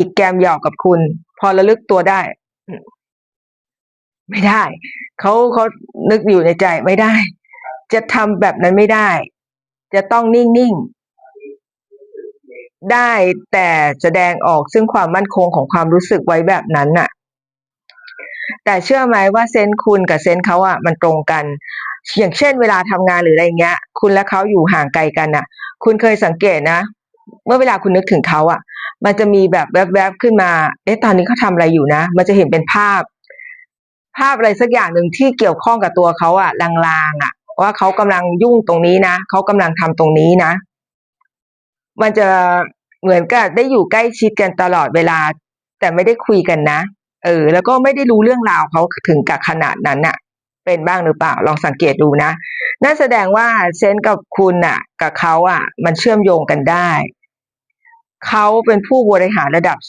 อีกแกมหยอกกับคุณ พอระลึกตัวได้ ไม่ได้ เขาเขานึกอยู่ในใจไม่ได้ จะทำแบบนั้นไม่ได้ จะต้องนิ่งๆ ได้แต่แสดงออกซึ่งความมั่นคงของความรู้สึกไว้แบบนั้นน่ะ แต่เชื่อไหมว่าเซนคุณกับเซนเขาอะมันตรงกัน อย่างเช่นเวลาทำงานหรืออะไรเงี้ย คุณและเขาอยู่ห่างไกลกันน่ะ คุณเคยสังเกตนะ เมื่อเวลาคุณนึกถึงเขาอะ มันจะมีแบบแวบๆขึ้นมา เอ๊ะตอนนี้เขาทำอะไรอยู่นะ มันจะเห็นเป็นภาพ ภาพอะไรสักอย่างหนึ่งที่เกี่ยวข้องกับตัวเขาอะลางๆอะว่าเขากำลังยุ่งตรงนี้นะเขากำลังทำตรงนี้นะ มันจะเหมือนกับได้อยู่ใกล้ชิดกันตลอดเวลา แต่ไม่ได้คุยกันนะ เออ แล้วก็ไม่ได้รู้เรื่องราวเขาถึงกับขนาดนั้นน่ะเป็นบ้างหรือเปล่า?ลองสังเกตดูนะ นั่นแสดงว่าเซนกับคุณน่ะกับเขาอะมันเชื่อมโยงกันได้ เขาเป็นผู้บริหารระดับ